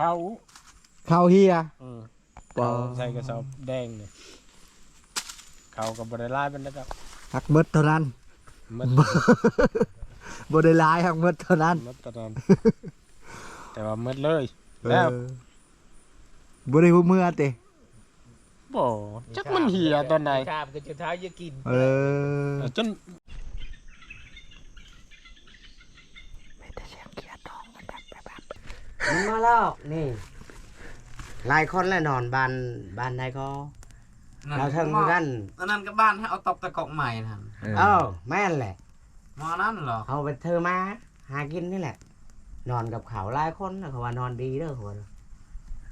เขาข้าวเฮียอืมบ่เขาใส่กระสอบแดงเนี่ยเขากับบริลายเป็นระดับหักเบิดเท่านั้นมัดบ่ได้หลายหักเบิดเท่านั้นมัดตะนอนแต่ว่ามัดเลย แล้ว เออบ่ได้ฮู้เมื่อติบ่จักมันเหี่ยตอนไหน ชามก็จะท้ายจะกิน เออ จน มันมาแล้วนี่หลายคนแล้วนอนบ้านบ้านใดก็เราเทิงคือกันอันนั้นก็บ้านให้เอาตอกตะกอกใหม่นะเออแม่นแหละมอนั่นเหรอเอาไปเธอมาหากินนี่แหละ นอนกับเขาหลายคนนะเขาว่านอนดีเด้อเขาว่า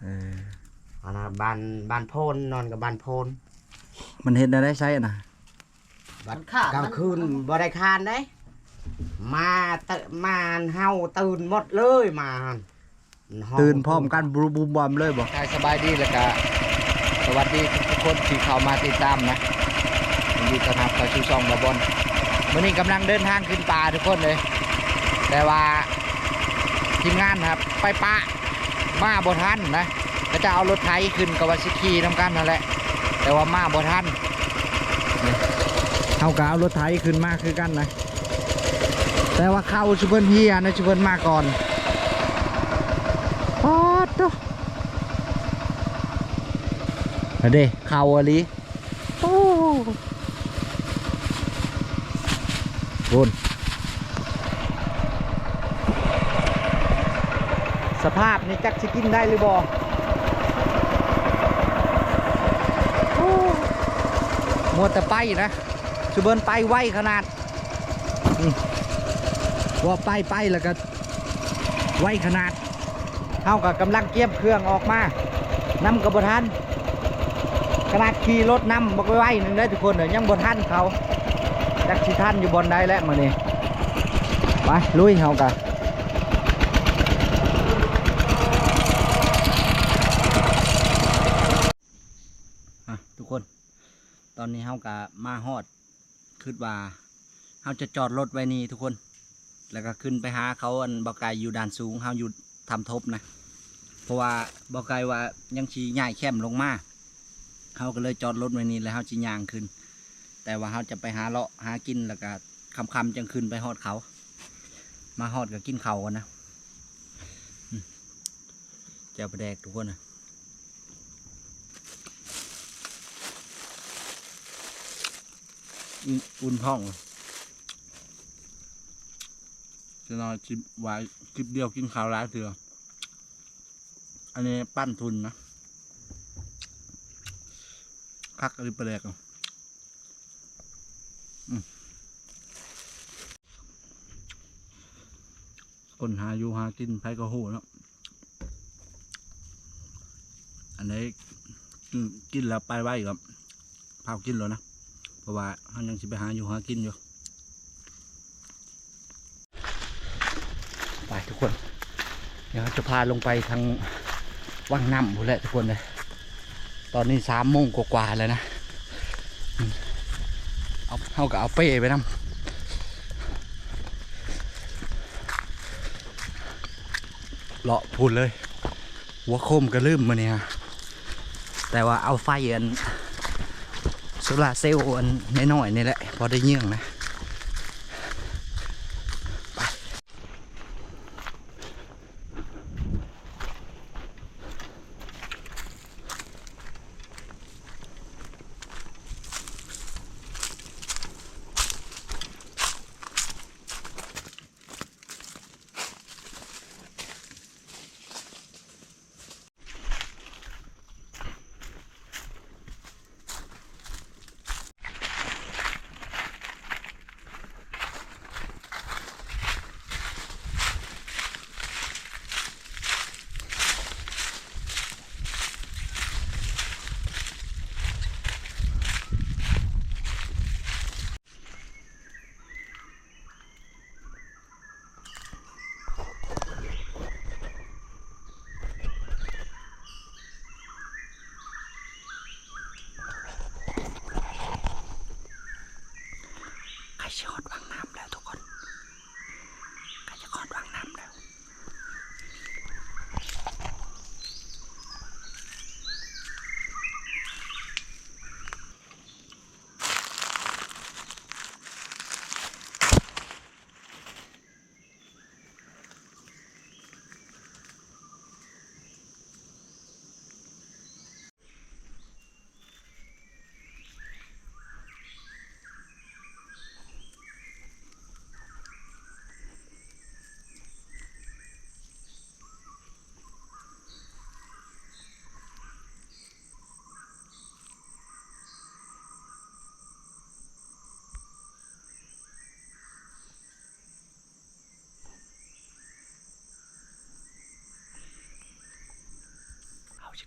เออเอานะบ้านบ้านโพนนอนกับบ้านโพนมันเฮ็ดได้ใช้น่ะบัดกลางคืนบ่ได้คานได้มาเตะมาเฮาตื่นหมดเลยมาห้ง ตื่นพร้อมกันบูบูมบอมเลยบ่กายสบายดีแล้วก็สวัสดีทุกคนที่เข้ามาติดตามนะยินดีต้อนรับเข้าสู่ช่องบาบอนวันนี้กำลังเดินทางขึ้นป่าทุกคนเลย แต่ว่าทีมงานครับ ไปป่ามาบ่ทันนะก็จะเอารถไถขึ้นกับวัสิคีน้ำกันนั่นแหละ แต่ว่ามาบ่ทันเฮาก็เอารถไถขึ้นมาคือกันนะ แต่ว่าเข้าชุเพิ่นเฮียนะชุเพิ่นมาก่อนปอ ดโตเอาเด้เข้าอะลีโอ้บุญสภาพนี่จักสิกินได้หรือบ่โอ้มัวแต่ไปนะชุเบินไปไวขนาดนี่ว่าไปไปแล้วก็ไวขนาด เท่ากับกำลังเก็บเครื่องออกมานำกับบทันขนาดขี่รถนำบอกไว้หนึ่งได้ทุกคนเดี๋ยวยังบทันเขาจักสิทันอยู่บนได้แล้วมานี่ไปลุยเฮากันทุกคน ตอนนี้เฮากะมาฮอดคิดว่าเฮาจะจอดรถไว้นี่ทุกคน แล้วก็ขึ้นไปหาเขาอันบ่ไกลอยู่ด่านสูงเฮาอยู่ทำทบนะ เพราะว่าบ่ไกลว่ายังชีย่ายแคมลงมาเฮาก็เลยจอดรถไว้นี่แล้วเฮาสิย่างขึ้น แต่ว่าเฮาจะไปหาเลาะหากินแล้วก็ค่ำจังขึ้นไปฮอดเขา มาฮอดก็กินเขากันนะอืมแจวปลาแดกทุกคนนะอุ่นอุ่นท้องจะนอนจิบไว้คลิปเดียวกินข้าวร้ายเถื่อ อันนี้ปั้นทุนนะคักอะไรไปแรกอะคนหาอยู่หากินไผก็หูเนาะอันนี้กินกินแล้วไปไว้กับพากินแล้วนะ เพราะว่าเขายังสิไปหาอยู่หากินอยู่ ไปทุกคน เดี๋ยวจะพาลงไปทาง ว่างน้ำพูนแหละทุกคนเลยตอนนี้สามโมงกว่าๆแล้วนะเอาเอากับเอาเป้ไปน้ำเลาะพูดเลย หัวโคมก็ลืมมาเนี่ยแต่ว่าเอาไฟอันโซลาเซลล์อันน้อยๆนี่แหละ พอได้เยี่ยงนะ จะ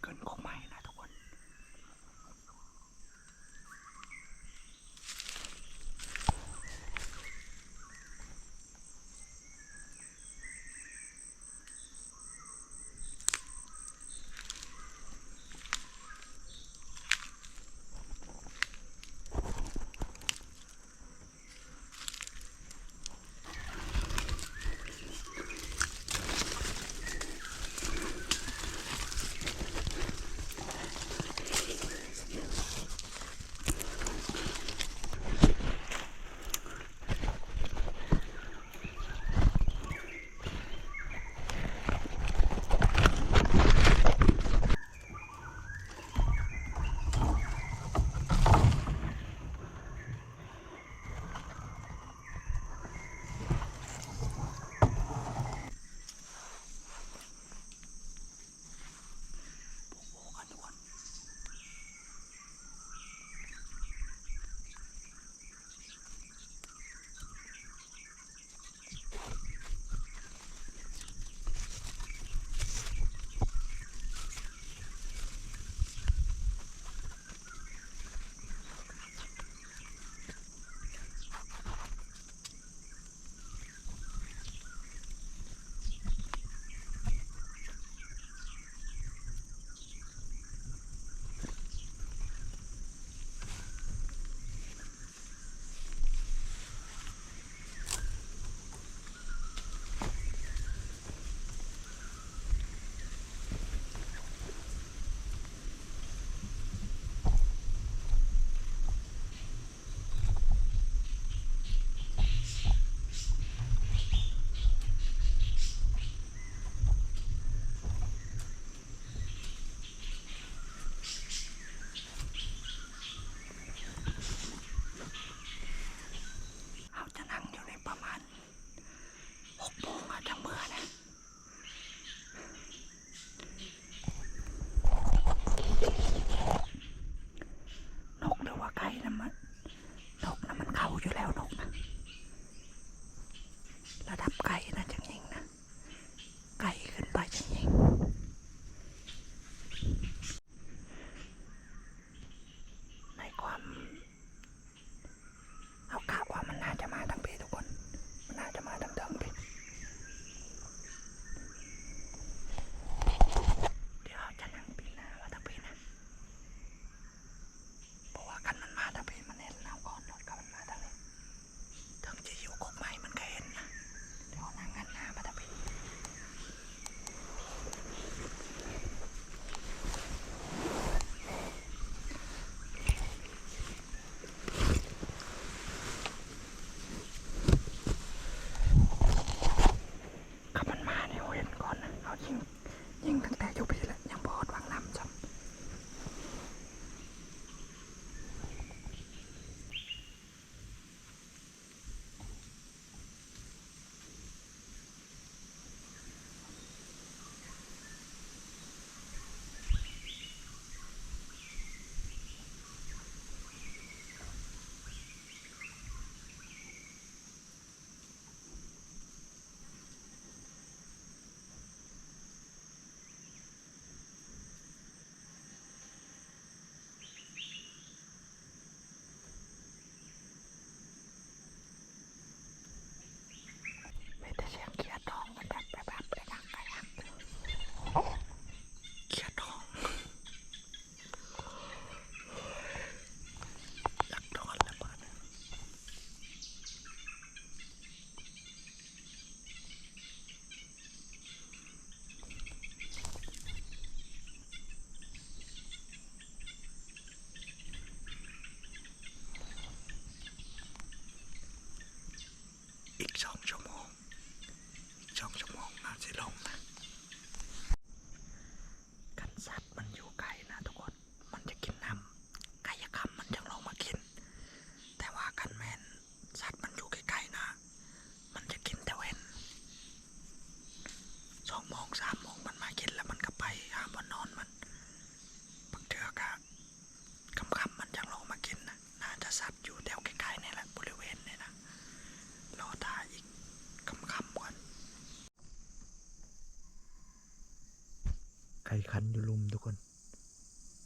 ไก่คันอยู่ลุมทุกคน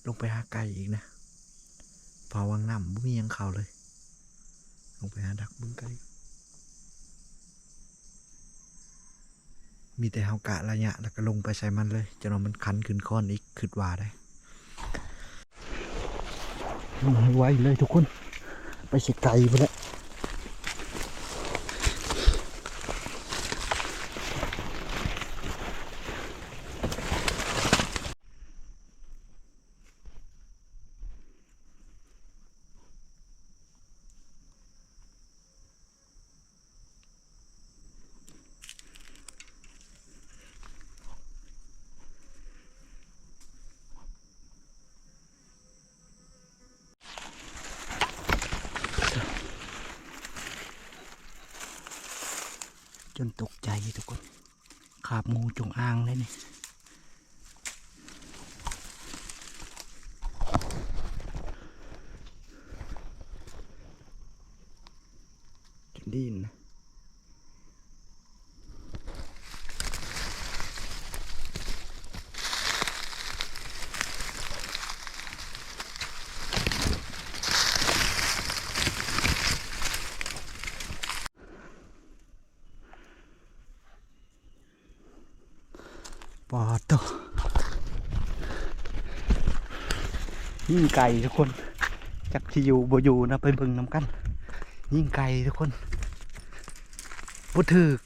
ลงไปหาไก่อีกนะพอวังน้ำบ่มียังเข่าเลย ลงไปหาดักบึงไก่มีแต่เฮากะระยะ แล้วก็ลงไปใส่มันเลยจนมันคันขึ้นค้อนอีกขึ้นว่าได้ลงให้ไวเลยทุกคน ไปเสียไก่ไปแล้ว จนตกใจทุกคน ขาบงูจงอางเลยนี่จนดินนะปอดโต ยิ่งไก่ทุกคนจักที่อยู่บ่อยู่นะไปเบิ่งน้ำกัน ยิ่งไก่ทุกคนบ่ถึก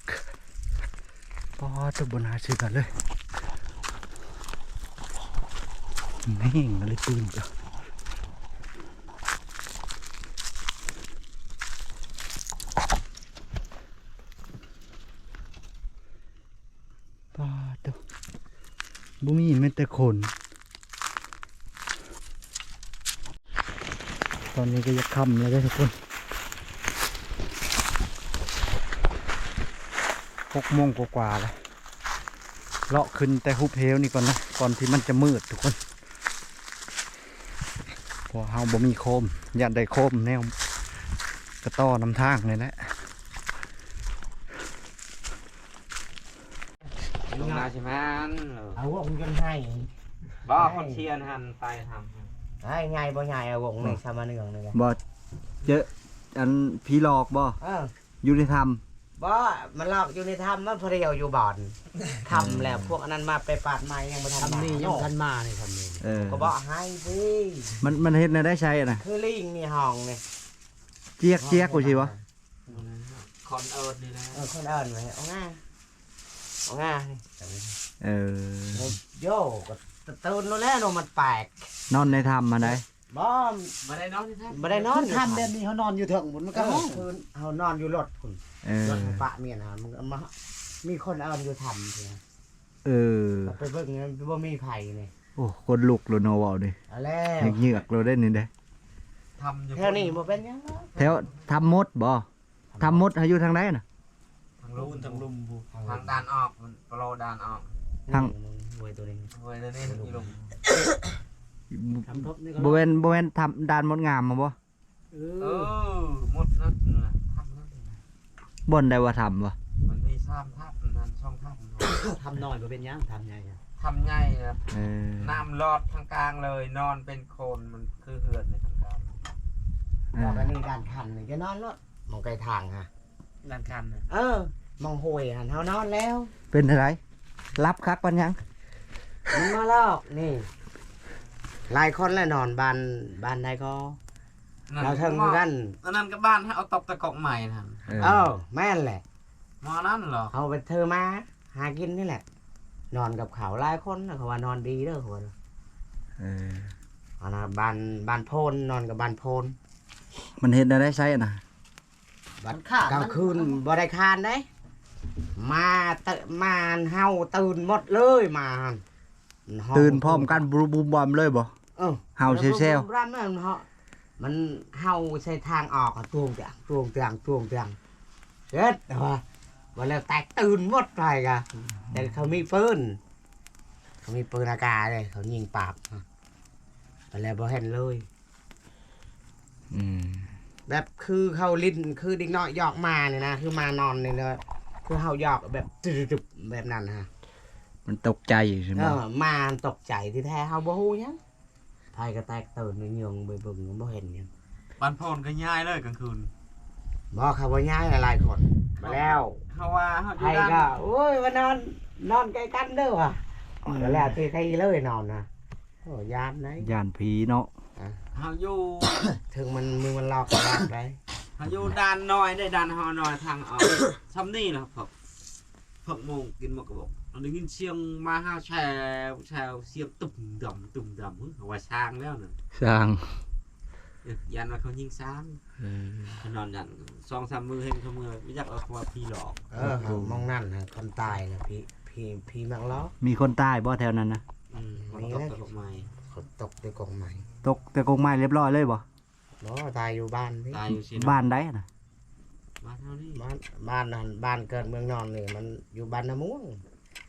ปอดโตบนาชื่อกันเลยแม่งอะไรปืนจ้ะปอดโตบ่มีแม้แต่คน ตอนนี้ก็จะค่ำแล้วเด้อทุกคนหกโมงกว่าๆแล้วเลาะขึ้นแต่หุบเหวนี่ก่อนนะก่อนที่มันจะมืดทุกคนเพอเฮาบ่มีโคมอยากได้โคมแนวกระต้อนำทางเลยแหละลงนาใช่ไหมเอาวงกันให้บ่คนเชียนหันไปทำ ให้ไงบ่ใหญ่เอาวงในสามาเนืองเลยนะบ่เจออันผีหลอกบ่เอออยู่ในธรรมบ่มันหลอกอยู่ในถ้ำมันเพรียวอยู่บ่อนทำแล้วพวกอันนั้นมาไปปาดไม้ยังบ่ทันทำนี่ยังทัทันมานี่ทำนี่เออก็บอกให้สิมันมันเฮ็ดในได้ใช้อะนะคือลิงนี่ห้องนี่เจียกเจียกกูสิวะคอนเอิร์ดนี่นะเออคนเอิ้นไว้เอาง่าเอาง่านี่เออโย่ก็ ตื่นแล้วแหละเนาะมันแปลกนอนในธรรมมาได้บ่มาได้น้องที่ท่านบ่ได้นอนทำแบบนี้เขานอนอยู่เถิงบนมันก็ก็ห้องคืนเฮานอนอยู่รถพุ่นเออรถของปะเมียนะมันก็มามีคนเอิ้นอยู่ทำเพียเออไปเบิ่งนั้นบ่มีไผนี่โอ้คนลุกโลโนเวาดิเอาแล้วเหงือกๆเราได้นี่เด้ทำอยู่แถวนี้บ่เป็นหยังหรอกแถวทำมดบ่ทำมดอายุทางไหนน่ะ ทางลุมทางลุมบูทางดานออกมันโปรดานออกทาง นี่ มึงหวยตัวนี้เว้ยนี่นี่ลุมทำทบนี่ก็บเวนบเวนทำดานมดงามมาบ่เอเอออหมดนั่นน่ะทำนั่นน่ะบนได้ว่าทำบ่มันมีซ้ำทับนั่นช่องทับทำน้อยบ่เป็นหยังทำใหญ่อะทำไงนะเออน้ำลอดทางกลางเลย นอนเป็นโคลนมันคือเหือนในทางกลางบอกอันนี้ด้านคันนี่จะนอนแล้วมองไกลทางฮะ ด้านคันน่ะเออ มองหวยหันเฮานอนแล้ว เป็นอะไรรับคักปันยัง มันมาลอกนี่หลายคนแล้วนอนบ้านบ้านใดก็เราเทิงคือกันอันนั้นก็บ้านให้เอาตบตะกอกใหม่นะเออเออแม่นแหละหมอนั่นเหรอเอาไปเธอมา หากินนี่แหละ นอนกับเขาหลายคนนะเขาว่านอนดีเด้อเขาว่าเออเอานะบ้านบ้านโพนนอนกับบ้านโพนมันเห็นได้ใช้น่ะบัดกลางคืนบ่ได้คานได้ มาเตะมาเฮาตื่นหมดเลยมา หั่นห้งตื่นพร้อมกันบรูบูมบอมเลยบ่เออเห่าเซลล์ร้านนั้นเฮามันเฮาใช้ทางออกอะตวงเตียงตวงเตียงตวงเตียงเสร็จว่าวันแล้วแตกตื่นหมดไปกะแต่เขามีปืนเขามีปืนอากาศเลยเขายิงปราบวันแล้วบ่เห็นเลยอืมแบบคือเขาลิ้นคือเด็กน้อยหยอกมาเนี่ยนะคือมานอนนี่เลยคือเขาหยอกแบบจุบๆแบบนั้นฮะ มันตกใจใช่ไหมเออมาตกใจที่แท้เขาบ่ฮู้หยังพไทยก็แตกตื่นในยงไปเบิ่งบ่เห็นหยังปันพรก็ย้ายเลยกลางคืนบ่เขาบ่ย้ายหลายๆคนมาแล้วเขาว่าเขาอไทยู่ยด้านก็โอ้ยมานอน นอนใกล้กันเด้อว่ะก็แล้วที่ใครเลยนอนนะโอ้ยานไหนย่านผีเนาะเขาอยู่ถึงมันมือมันลอกกันได้เขาอยู่ด้านน้อยได้ด้านหอน้อยทางออก ซ้ำนี่นะครับพวกโมงกินหมากกระบอกเรา ได้ยินเสียงมาห้าวแชวแชวเสียงตุ่มดำตุ่มดำเขาว่าช้างแล้วน่ะสร้างเอ้ยยันว่าเขายิงช้างเขานอนยันสองสามมือเห็นเขามือไม่อยากเอาคำว่าพี่หลอกเออมองนั่นนะคนตายนะพี่พี่พี่มังล้อ มีคนตายบ่แถวนั้นนะอืมคนตกตลกไม้คนตกด้วยกองไม้ตกแต่กงไม้เรียบร้อยเลยบ่บ่ตายอยู่บ้านพี่ตายอยู่สิบ้านได้น่ะบ้านเท่านี้บ้านบ้านนั่นบ้านเกิดเมืองนอนนี่มันอยู่บ้านนาม่วง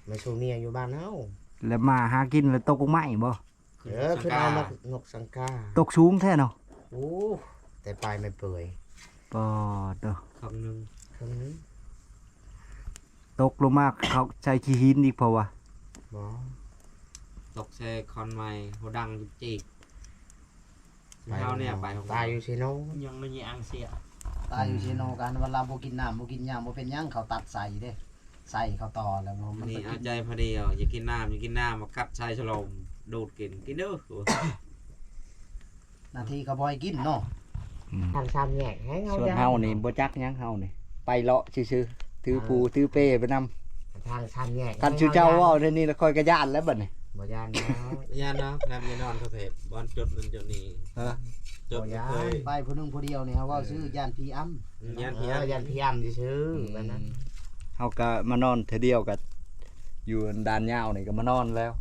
ไม่ชูเมียอยู่บ้านเฮาแล้วมาหากินแล้วตกกงไม้บ่เออคือเอานกนกสังกาตกสูงแท้เนาะโอ้แต่ปลายไม่เปื่อยปอดเด้อคำหนึ่งครึ่งนึงตกลงมาเขาใช้ขี้หินอีกเพราะว่าบ่ตกแช่คอนไม้หัวดังจีกเท้าเนี่ยไปของตายอยู่ซิโนยังไม่มีอังเสียตายอยู่ชิโนกันเวลาบ่กินน้ำบ่กินหยังบ่เป็นหยังเขาตัดใส่เด้ ใส่เขาต่อแล้วมันนี่ไปเอากินใจพอดีอะอย่ากินน้ำอย่ากินน้ำมากัดชายฉลมดูดกินกินเด้อโอ้ยหนาทีเขาบ่ให้กินเนาะทางชามแยกให้เงาส่วนยเฮานี่บ่จักหยังเฮานี่ไปเลาะซื่อๆถือปูถือเป้ไปนำทางชามแยกกันชื่อเจ้าเว้าในนี้แล้วค่อยกระยานแล้วบัดนี้ บ่ยานนะยานนะน้ำยานอนเขาเทปบอลจดนั่นจดนี่ฮะ จดบ่เคย ไปผู้หนึงผู้เดียวนี่เฮาเว้าซื้อย่านพีอ้ำยานเอพี่อยันพยายามซื่อๆแบบนั้น เฮาก็มานอนเทอเดียวกับอยู่ด่านยาวนี่ก็มานอนแล้ว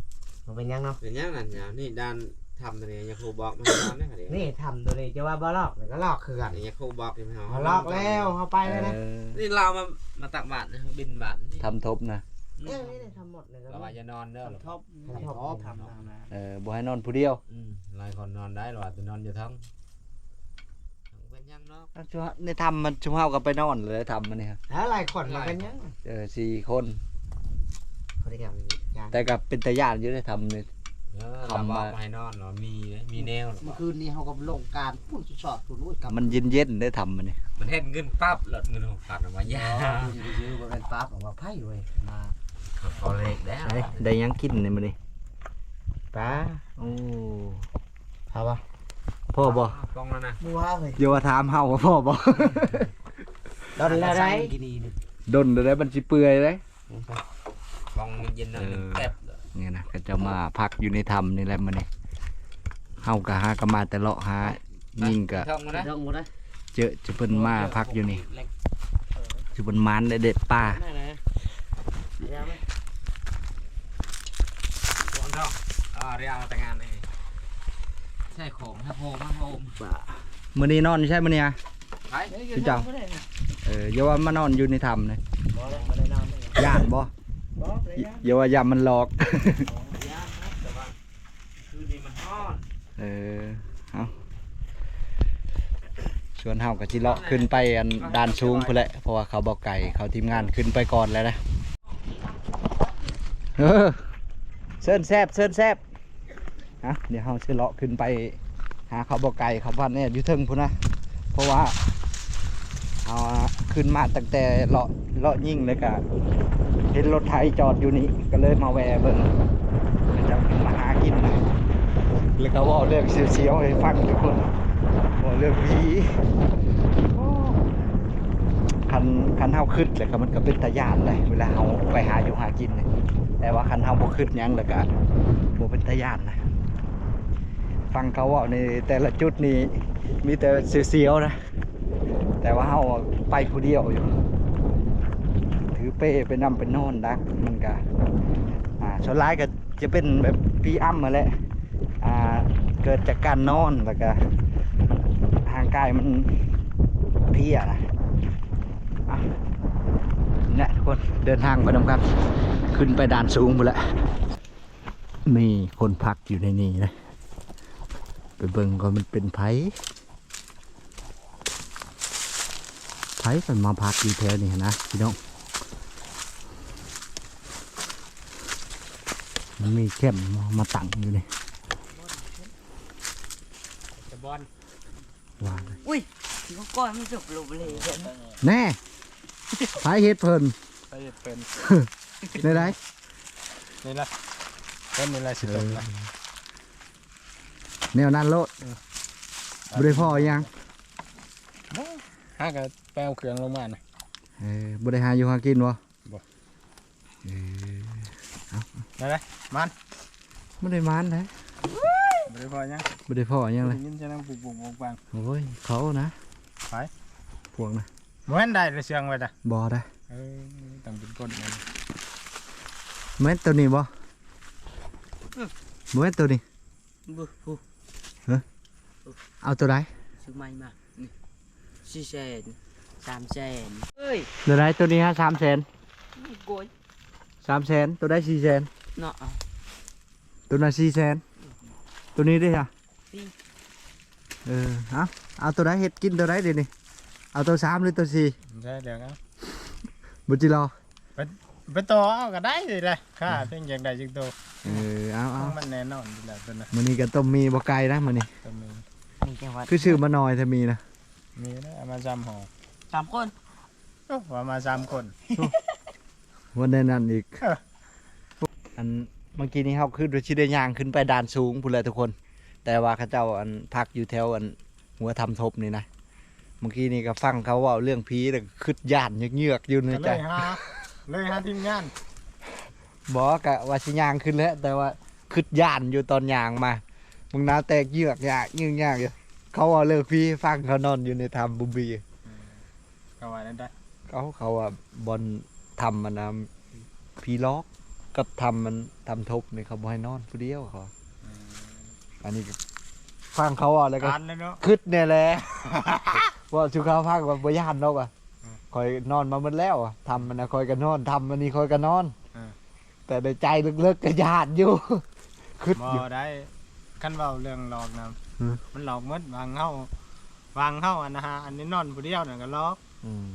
มันเป็นยังเนาะเป็นยังนั่นยานี่ด้านทำตัวนี้ยาคูบอกไม่ให้นอนนะเดี๋ยวนี่ทำตัวนี้จะว่าบ่ลอกนี่ก็ลอกคือกันยาคูบอกยังไม่เอาเขาลอกแล้วเขาไปแล้วนะเออนี่เรามามาตักบาตรนะบินบาตรนี่ทำทบนะเออนี่ทำหมดเลยก็เราว่าจะนอนเด้อทบทำทบทำทำนะเออบ่ให้นอนผู้เดียวอืมหลายคนนอนได้หรอแต่นอนอยู่ทั้ง เป็นยังเนาะชุในทำมันชุมเฮาก็ไปนอนเลยทำมันนี่ครับแล้วหลายคนมันเป็นยังเออสี่คน เขาได้ยังยังแต่ก็เป็นตาญาติอยู่ได้ทำนี่เออคำเราบว่าอกให้นอนเหรอมีมีแนวเหรอเมื่อคืนนี้เฮาก็ลงการพูดสอดพูดโอ้ยกลับมันเย็นๆได้ทำมันนี่มันเห็นเงินปั๊บหลดเงินหกพันออกมายาพูดซื่อๆบ่แม่นปั๊บบอกว่าไผเว้ยมาพอเลขแล้วได้ได้หยังกินนี่มันนี่ป้าโอ้เอาปะ พ่อบ่กล้องแล้วนะบัวเฮ้ยอย่าว่าถามเฮาว่าพ่อบ่โดนแล้วได้กินนี่นี่ดนได้มันสิเปื่อยเลยกล้องเย็นๆหน่อยหนึ่งเออแป๊บเลยนี่นะก็จะมาพักอยู่ในถ้ำนี่แหละมันนี่เฮาก็หาก็มาแต่เลาะหายิ่งก็ช่องมานะเรื่องบ่ได้เจอจะเพิ่นมาพักอยู่นี่สิเพิ่นมานได้เด็ดป่านั่นนะวงทองอ่าเรียกมาแต่งงานเลย ใช่ของถ้าโฮมาโฮมมื้อนี้นอนอยู่ใช่มื้อนี้อะไปพี่เจ้าเอออย่าว่ามานอนอยู่ในถ้ำนะย่านบ่อย่าว่ายามมันหลอกคือนี่มันฮอดเออเอาส่วนเฮาก็สิเลาะขึ้นไปอันด่านสูงพุ่นแหละเพราะว่าเขาบอกไก่เขาทีมงานขึ้นไปก่อนแล้วนะเออเซินแซบเซินแซบ ฮะเดี๋ยวเฮาสิเลาะขึ้นไป หาเขาบอกไก่เขาพันเนี่ยอยู่เทึงพุ่นนะเพราะว่าเอาขึ้นมาตั้งแต่เลาะเลาะยิ่งเลยกะเห็นรถไถจอดอยู่นี่ก็เลยมาแวะเบิ่งจะมาหากินนะแล้วก็บอกเรื่องเสียวๆให้ฟังทุกคนบอกเรื่องผีคันคันเฮาขึ้นแล้วก็มันก็เป็นตาญาณเลยเวลาเฮาไปหาอยู่หากินเลยแต่ว่าคันเฮาบ่ขึ้นยังแล้วก็บ่เป็นตาญาณนะ ฟังเขาว่าในแต่ละจุดนี่มีแต่เสียวๆนะ แต่ว่าเฮาไปผู้เดียวอยู่ ถือเป้ไปนำไปนอนดักมันก็อ่าส่วนร้ายก็จะเป็นแบบพี่อ้ำมาแหละอ่าเกิดจากการนอนแล้วก็ร่างกายมันเพลียนะเนี่ยทุกคนเดินทางไปนำกันขึ้นไปด่านสูงหมดแล้วมีคนพักอยู่ในนี้นะ ไปเบิ่งก็มันเป็นไผไผมันมาพักอยู่แถวนี้นะพี่น้องมันมีเข้มป์มาตั้งอยู่นี่บอลว่าก็ก้อนมันจบลงเลยกันแน่สาเหตุเพิ่นไปเป็นได้ไดนี่ละเป็นนี่ละสิตกละ แนวนั้นโลดบ่ได้พ่อยังห้าก็แปลวเครื่องลงมาน่ะเออบ่ได้หาอยู่หากินบ่บ่เออได้ไหมมันบ่ได้มานนะบริพอยังบ่ได้พ่อยังเลยได้ยินจะนั่งปุกปุกบกบางโอ้ยเขานะไปพวกนะเหมือนได้เลยเสียงไว้จ้ะบ่ได้เออต้องเป็นก้นมันแม่นตัวนี้บ่บ่แม่นตัวนี้บุบุ เอาตัวใดซื้อใหม่มานี่สี่แสนสามแสนเฮ้ยตัวใดตัวนี้ฮะ3แสนโกย3แสนตัวใด4แสนเนาะเอาตัวนั้น4แสนตัวนี้ได้จ้ะสี่เออเอาเอาตัวใดเฮ็ดกินตัวใดเดี๋ยวนี้เอาตัว3หรือตัว4ใช่เดี๋ยวนะบ่จิรอ ไปต่อเอาก็ได้เลยเลยค่าเพียงอย่างใดจึงโตเออเอาเอามันแน่นอนอยู่แล้วตัวน่ะมื้อนี้ก็ต้มมีบ่ไกลนะมื้อนี้ตัวมีนี่จังหวัดคือชื่อมาหน่อยถ้ามีนะมีนะเอามาจำห่อสามคนโอ้ว่ามาสามคนวันนั้นนั่นอีกเอออันเมื่อกี้นี้เขาขึ้นโดยชิได้ย่างขึ้นไปด่านสูงพูดเลยทุกคน แต่ว่าเขาเจ้าอันพักอยู่แถวอันหัวทำทบนี่นะเมื่อกี้นี้ก็ฟังเขาเว่าเรื่องผีแต่คืดย่านเงือกๆอยู่ในก็ใจ เลยหาเลยหาทีมงานบอกกะว่าชิย่างขึ้นแล้ว แต่ว่าคืดย่านอยู่ตอนย่างมามึงน้าแตกเยือกยากเยือกยากอยู่เขาเอาเรื่องผีให้ฟังเขานอนอยู่ในทำบุมบีก็ว่าได้ได้เขาเขาว่าบอลทำมันนะผีล็อกกับทำมันทำทบนี่เขาบ่ให้นอนผู้เดียวเขาอันนี้ก็ฟังเขาอะแล้วก็การเลยเนาะคึดเนี่ยแหละว่าชุเขาพักว่าบ่ย่านดอกอะอืม คอยนอนมาหมดแล้วอะทำมันนะคอยก็นอนทำมันนี่คอยก็นอนอืมแต่ในใจลึกๆก็ย่านอยู่ คึดบ่อยู่ ได้คันเว้าเรื่องหลอกนะอืม มันหลอกหมดวางเฮาวางเฮาอันนะฮะอันนี้นอนผู้เดียวน่ะก็หลอกอืม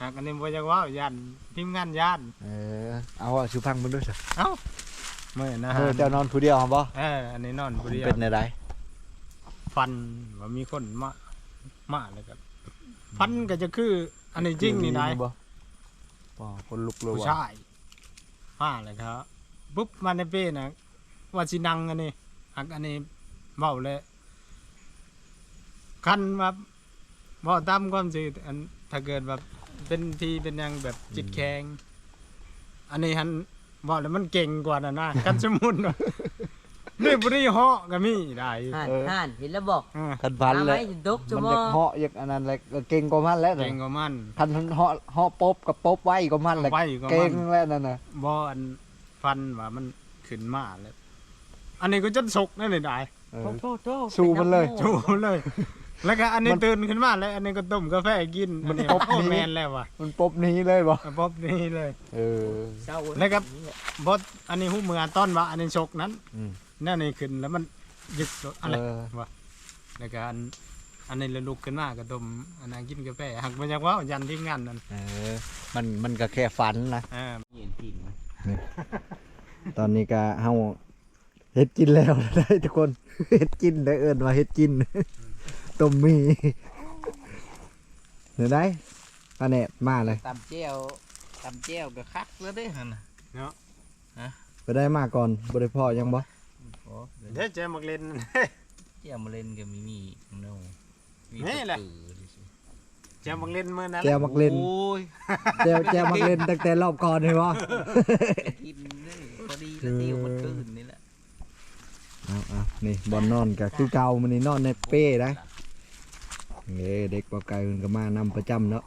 หากอันนี้บ่จักเว้าย่านทีมงานย่านเออเอาอะชูพังมันด้วยสิมื้อนะเอฮะอเจ้านอนผู้เดียวครับบ่เอออันนี้นอนผู้เดียวเป็นในไรฟันว่ามีคนมามาแล้วก็ฟันก็จะคือ อันนี้จริงนี่นายบ่บ่คนลุกเลยผู้ว่ะชายมาเลยครับปุ๊บมาในเป้นะว่าสินังอันนี้อักอันนี้เว้าเลยคันว่าเว้าตามความสิอันถ้าเกิดแบบเป็นทีเป็นหยังแบบจิตแข็งอันนี้หันเว้าแล้วมันเก่งกว่าน่ะนะกันสมุนว่ะ นี่บ่ได้เหาะก็มีได้ห่านห่านเห็นแล้วบอกอ่าคันพันหาเลไม้ยจะดกจะมันบ่จะเหาะอยากอันนั้นแหละก็เก่งกว่ามันแล้วเก่น่ะงกว่ามัน คันเหาะเหาะปบกับปบไว้กว่ามันแหละไว้กว่าเก่มังนแล้วนั่นน่ะบ่อันฟันว่ามันขึ้นมาแล้ว อันนี้ก็จนสกนั่นเลยได้เออโทษโทษโทษสู้มันเลยจูเลย แล้วก็อันนี้มันตื่นขึ้นมาแล้ว อันนี้ก็ต้มกาแฟกินมันอันนี้พบโอ้นี้ แมนแล้วว่ะมันปบหนี้เลยบ่ป๊อบนี่เลย เออเศร้าแล้วก็บดอันนี้หูเมือต้นว่าอันนี้สกนั้นอืม นั่นนี่ขึ้นแล้วมันยึดอะไรเออแล้วก็อันอันนี้เลยลุกขึ้นมาก็ต้มอันนั้นกินกาแฟหักมาจากว่ายันทีมงานนั่นเออ มันมันก็แค่ฝันนะ อ่าเห็นทีนตอนนี้ก็เฮาเฮ็ดกินแล้ว ได้ทุกคน เฮ็ดกินได้เอิ้นว่าเฮ็ดกิน ต้มมีเดี๋ยวได้ปลาแหนดมาเลยตำเจียวตำเจียวก็คักแล้วเด้หั่นน่ะ ไปได้มาก่อนบ่ได้พ่อยังบ่ โอ้เดี๋ยวเจอมักเล่น เจียวมาเล่นก็มีมีโน่มีนี่แหละปือๆสิเจอมักเล่นมื้อนั้นแจวมักเล่นโอ้ยแจวแจวมักเล่นตั้งแต่รอบก่อนเลยบ่กินเลยพอดีแล้วเที่ยวมันคืนนี่แหละเอาเอานี่บอนนอนก็คือเก่ามันนี่นอนในเป้ได้เอ้เด็กบ่ไกลมันก็มานำประจำเนาะ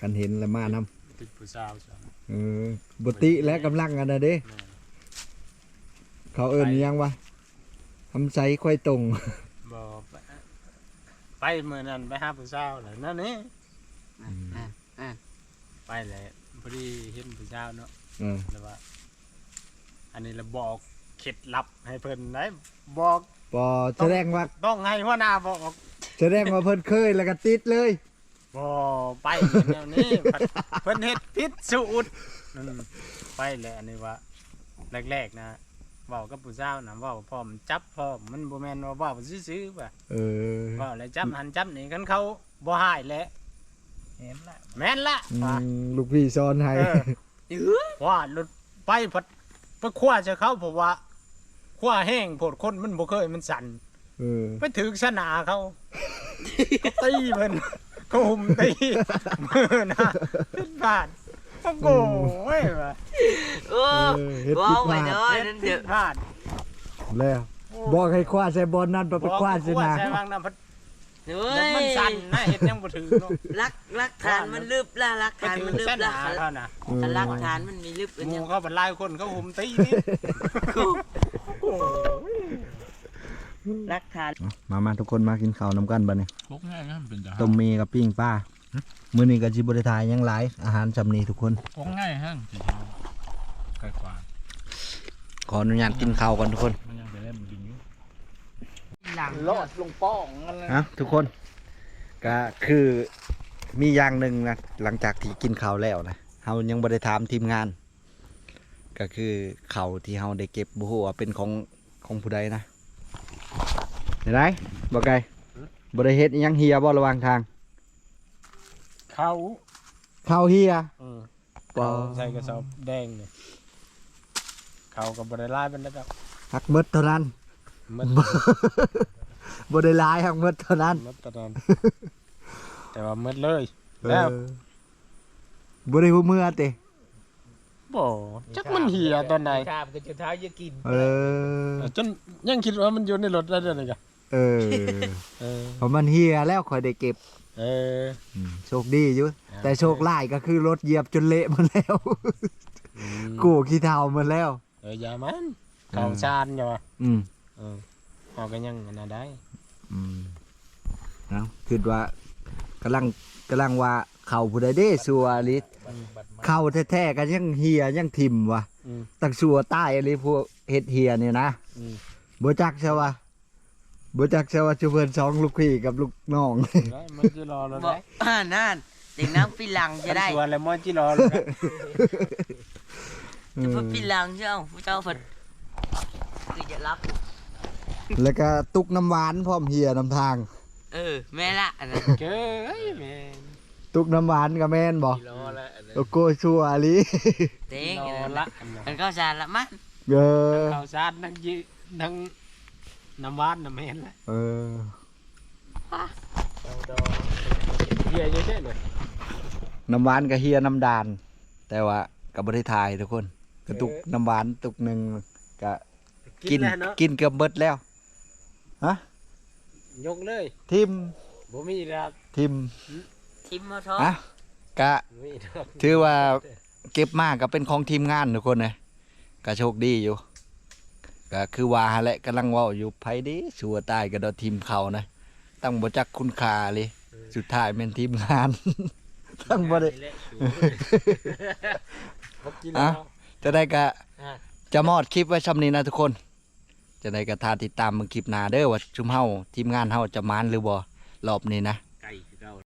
กันเห็นแล้วมานำติดผู้สาวจ้ะเออบุติและกำลังกันนะเด้ เขาเอิ้นอิหยังวะทำไซค่อยตรงบ่ไปไปมื้อนั้นไปหาผู้สาวน่ะนั่นนี่อะอะไปแหละพอดีเห็นผู้สาวเนาะเออแล้วว่า อันนี้เราบอกเคล็ดลับให้เพิ่นได้บอกปอแสดงว่าต้องให้หัวหน้าบอกแสดงว่าเพิ่นเคยแล้วก็ติดเลยบ่ไปแนวนี้เพิ่นเฮ็ดพิษสูตรอืมไปแหละอันนี้ว่าแรกๆนะ เว้ากับผู้สาวน่ะเว้าพร้อมจับพร้อมมันบ่แม่นว่าเว้าซื่อๆว่าเออเว้าแล้วจับหันจับนี่กันเขาบ่หายแหละเห็นละแม่นละอืว่ามลูกพี่ซ้อนให้เออว่าหลุดไปพัดไปคว้าจะเขาเพราะว่าคว้าแห้งโพดคนมันบ่เคยมันสั่นเออไปถึงสนาเขาก็ตีเพิ่นก็หุมตีมือนะพิดบาท โอ้โหเว้ยว่ะโอ้เออเฮ็ดว้าผิวดไปพลาดเด้อนั่นพิเด้อดพลาดแล้วบอกให้คว้าใส่บอลนั่นไปไปคว้าใส่หนาใส่วางน้ำพัดเฮ้แล้วยมันสั่นนะเห็นยังบ่ถึงเนาะรักรักฐานมันลึบละรักไปฐานถึงมันลึบสละนาเขาน่ะเออรักฐานมันมีลึบเป็นหยัมู่งเขาเป็นหลายคนเขาหุมตีนี่รักฐาน มามาทุกคนมากินข้าวน้ำกันบัดนี้พกง่ายนะมันเป็นทหารต้มเมกับปิ้งป้า มื้อนี้ก็สิบ่ได้ทายหยังหลายอาหารจำนี้ทุกคนพกง่ายฮะจริงๆไก่กว่าขออนุญาตกินข้าวก่อนทุกคนมันยังไปเล่นมันกินอยู่หลังรอดลงป้องนั่นแหละนะทุกคน ก็คือมีอย่างหนึ่งนะหลังจากที่กินข้าวแล้วนะเฮายังบ่ได้ถามทีมงาน ก็คือข้าวที่เฮาได้เก็บบ่ฮู้ว่าเป็นของของผู้ใดนะเห็นไหมบ่ไกลบ่ได้เฮ็ดอิหยังเฮียบ่ระหว่างทางเขาข้าวเฮียอืมบ่เขาใส่กระสอบแดงเนี่ยเขากับบริลายเป็นระดับหักหมดเท่านั้นมันบ่ได้หลายหักหมดเท่านั้นมัดตะนอนแต่ว่ามัดเลยเอแล้วอบ่ได้ฮู้เมื่อติบ่จักมันเหี่ยตอนไหนชาบก็จะท้าจะกินเออจนยังคิดว่ามันอยู่ในรถได้เลยกะเออเออเพราะมันเฮียแล้วค่อยได้เก็บ เออ อืมโชคดีอยู่แต่โชคร้ายก็คือรถเหยียบจนเละหมาแล้ว อืมกูขี้เท้าหมาแล้ว เอออย่ามันเขาชานอย่าวะอืมเออเขาก็ยังอันนั้นได้ อืมเนาะคือว่ากำลังกำลังว่าเข่าผู้ใดเด้สัวลิเข่าแท้ๆกันยังเฮียยังทิมวะอืม ตั้งสัวใต้อะไรพวกเฮ็ดเฮียเนี่ยนะอืมบ่จักใช่วะ บ่จักใช่วะจุเพิ่นสองลูกพี่กับลูกน้องได้มันจะรอแล้วบอกได้อ่านั่นเด็กน้ำปีหลังจะได้ชวนแล้วมันจะรอแล้วได้จะพูดปีหลังเจ้าผู้เจ้าฝดคือจะรับ แล้วก็ตุกน้ำหวานพร้อมเฮียน้ำทาง เออแม่ละอันนั้นเก้ยแม่ตุกน้ำหวานกับแม่นบ่รอแล้วอันนั้นโลโก้ชัวลิเต็งรอันอนั้นละละอันนั้นมันก็สารละมันเออเขาชานทั้งยืทั้ง น้ำหวานน้ำแม่นละเออเฮียเยอะแยะเลยน้ำหวานกับเฮียน้ำดาน แต่ว่ากับบริทายทุกคนกระตุกน้ำหวานตุกหนึ่งก็กินแล้วเนาะกินเกือบเบิดแล้วยกเลยทิมบ่มีแล้วทิมทิมมาทออะกะ บ่มีดอก ถือว่า เก็บมากก็เป็นของทีมงานทุกคนเลยก็โชคดีอยู่ ก็คือว่าหั่นแหละกำลังเว่าอยู่ไผเดีชัวตายก็ดอทีมเขานะตั้งบ่จักคุณค่าเลย สุดท้ายเป็นทีมงาน ตั้งบ่ได้บ่กินอะแล้วจะได้กะอะจะมอดคลิปไว้ชำนี้นะทุกคน จะได้กะทาติดตามมึงคลิปหน้าเด้อว่าชุมเฮาทีมงานเฮาจะมานหรือบ่รอบนี้นะ